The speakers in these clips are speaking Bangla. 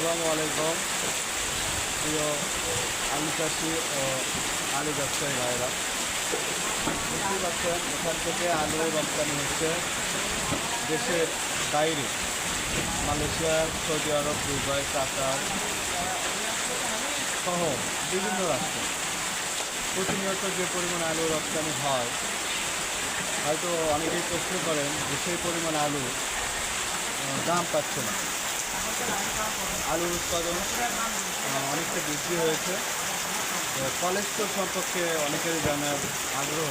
আসসালামু আলাইকুম। প্রিয় আলু চাষি ও আলু ব্যবসায়ী ভাইরা বুঝতেই পারছেন এখান থেকে আলু রপ্তানি হচ্ছে দেশের বাইরে। Malaysia, Saudi Arab, Dubai, Qatar সহ বিভিন্ন রাষ্ট্রে প্রতিনিয়ত যে পরিমাণ আলু রপ্তানি হয়, হয়তো অনেকেই প্রশ্ন করেন যে সেই পরিমাণ আলু দাম পাচ্ছে না। আলুর উৎপাদন অনেকটা বৃদ্ধি হয়েছে। তো কলেজ স্টোর সম্পর্কে অনেকেরই জানার আগ্রহ।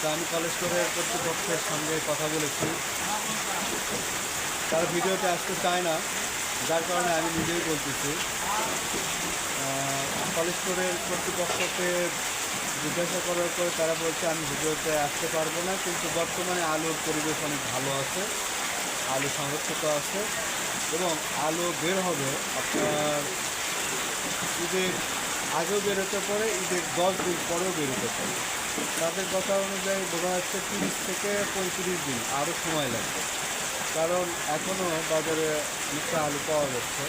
তা আমি কলেজ স্টোরের কর্তৃপক্ষের সঙ্গে কথা বলেছি। তারা ভিডিওতে আসতে চায় না, যার কারণে আমি নিজেই বলতেছি। কলেজ স্টোরের কর্তৃপক্ষকে জিজ্ঞাসা করার পরে তারা বলছে, আমি ভিডিওতে আসতে পারব না, কিন্তু বর্তমানে আলুর পরিবেশ অনেক ভালো আছে। আলু সংরক্ষিত আছে। এবং আলু বের হবে, আপনার ঈদের আগেও বেরোতে পারে, ঈদের দশ দিন পরেও বেরোতে পারে। তাদের কথা অনুযায়ী বোঝা যাচ্ছে তিরিশ থেকে পঁয়ত্রিশ দিন আরও সময় লাগবে। কারণ এখনও বাজারে অনেকটা আলু পাওয়া যাচ্ছে।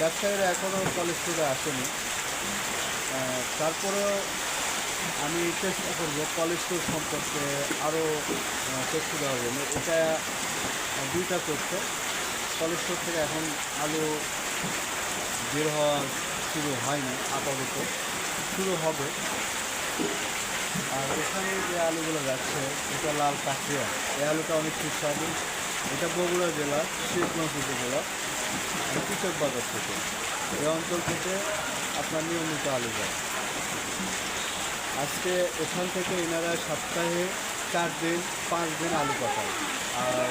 ব্যবসায়ীরা এখনও কলেজ থেকে আসেনি তারপরেও আমি চেষ্টা করব কলেজ স্টোর সম্পর্কে আরও তথ্য দেওয়ার জন্য। এটা দুইটা তথ্য। কলেজ স্টোর থেকে এখন আলু বের হওয়া শুরু হয়নি আপাতত। শুরু হবে। আর এখানে যে আলুগুলো যাচ্ছে, এটা লাল কাঁকড়িয়া। এই আলুটা অনেক সুস্বাদু। এটা বগুড়া জেলা শিবগঞ্জ উপজেলা। কৃষক বাজার থেকে। এই অঞ্চল থেকে আপনার নিয়মিত আলু যায়। আজকে এখান থেকে এনারা সপ্তাহে চার দিন, পাঁচ দিন আলু পাঠায় আর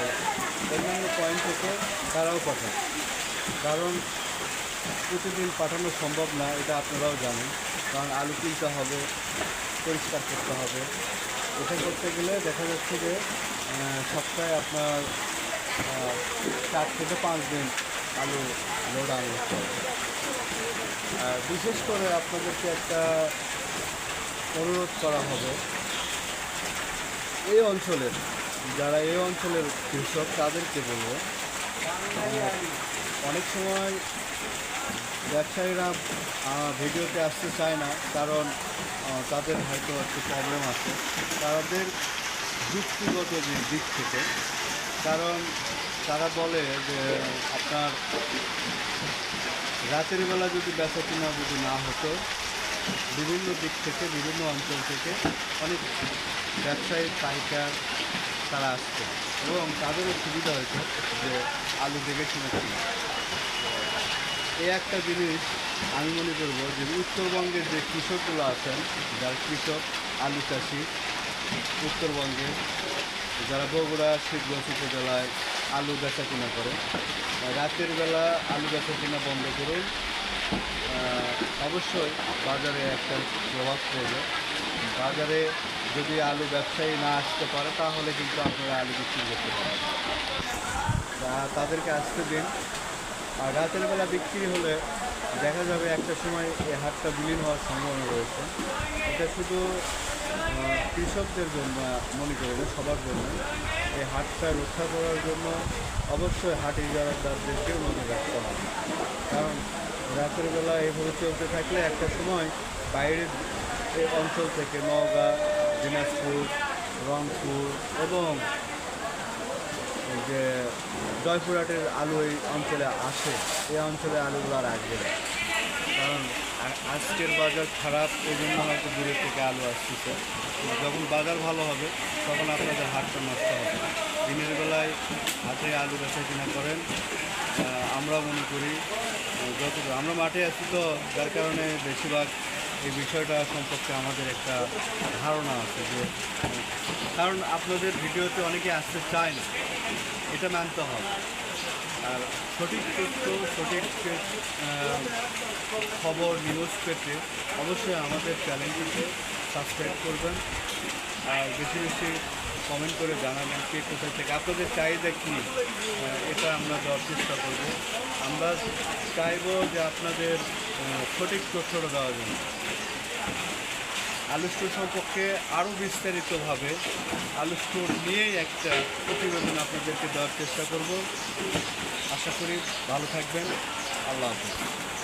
অন্যান্য পয়েন্ট থেকে তারাও পাঠায় কারণ প্রতিদিন পাঠানো সম্ভব না, এটা আপনারাও জানেন। কারণ আলু কিনতে হবে, পরিষ্কার করতে হবে। এটা করতে গেলে দেখা যাচ্ছে যে সপ্তাহে আপনার চার থেকে পাঁচ দিন আলু লোড আর বিশেষ করে আপনাদেরকে একটা অনুরোধ করা হবে এই অঞ্চলের, যারা এই অঞ্চলের কৃষক, তাদেরকে বলব অনেক সময় ব্যবসায়ীরা ভিডিওতে আসতে চায় না, কারণ তাদের হয়তো একটু প্রবলেম আছে। তাদের যুক্তিগত যে দিক থেকে, কারণ তারা বলে যে আপনার রাতের বেলা যদি বেচা কিনা যদি না হতো বিভিন্ন দিক থেকে, বিভিন্ন অঞ্চল থেকে অনেক ব্যবসায়ী, পাইকার তারা আসছে এবং তাদেরও সুবিধা হয়েছে যে আলু দেখে শুনে কিনা এই একটা জিনিস আমি মনে করব যে উত্তরবঙ্গের যে কৃষকগুলো আছেন, যারা কৃষক, আলু চাষি, উত্তরবঙ্গে যারা বগুড়া, শিবগঞ্জ উপজেলায় আলু বেচা কিনা করে, রাতের বেলা আলু বেচা কিনা বন্ধ করুন অবশ্যই বাজারে একটা প্রভাব পড়বে। বাজারে যদি আলু ব্যবসায়ী না আসতে পারে, তাহলে কিন্তু আপনারা আলু বিক্রি করতে পারেন। তাদেরকে আসতে দিন। আর রাতের বেলা বিক্রি হলে দেখা যাবে একটা সময় এই হাটটা বিলীন হওয়ার সম্ভাবনা রয়েছে। এটা শুধু কৃষকদের জন্য মনে করি না সবার জন্য। এই হাটটা রক্ষা করার জন্য অবশ্যই হাট ইজারাদারদেরকেও মনে রাখতে হবে। কারণ রাতের বেলা এভাবে চলতে থাকলে একটা সময় বাইরের অঞ্চল থেকে নওগাঁ, দিনাজপুর, রংপুর এবং যে জয়পুরহাটের আলু এই অঞ্চলে আসে। এই অঞ্চলে আলুগুলো আর আসবে না। কারণ আজকের বাজার খারাপ এই জন্য হয়তো দূরের থেকে আলু আসতেছে। যখন বাজার ভালো হবে, তখন আপনাদের হাটটা নষ্ট হবে। দিনের বেলায় হাতে আলু বেচা কিনা করেন আমরা মনে করি যতটুকু আমরা মাঠে আছি তো, যার কারণে বেশিরভাগ এই বিষয়টা সম্পর্কে আমাদের একটা ধারণা আছে যে, কারণ আপনাদের ভিডিওতে অনেকে আসতে চায় না, এটা মানতে হবে। আর সঠিক তথ্য, সঠিক খবর নিউজ পেতে অবশ্যই আমাদের চ্যানেলটিকে সাবস্ক্রাইব করবেন। আর বেশি বেশি কমেন্ট করে জানাবেন কে কোথায় থেকে। আপনাদের চাহিদা কী? এটা আমরা দেওয়ার চেষ্টা করব। আমরা চাইব যে আপনাদের সঠিক তথ্যটা দেওয়ার জন্য আলু স্টোর সম্পর্কে আরও বিস্তারিতভাবে আলু স্টোর নিয়েই একটা প্রতিবেদন আপনাদেরকে দেওয়ার চেষ্টা করব। আশা করি ভালো থাকবেন। আল্লাহ হাফিজ।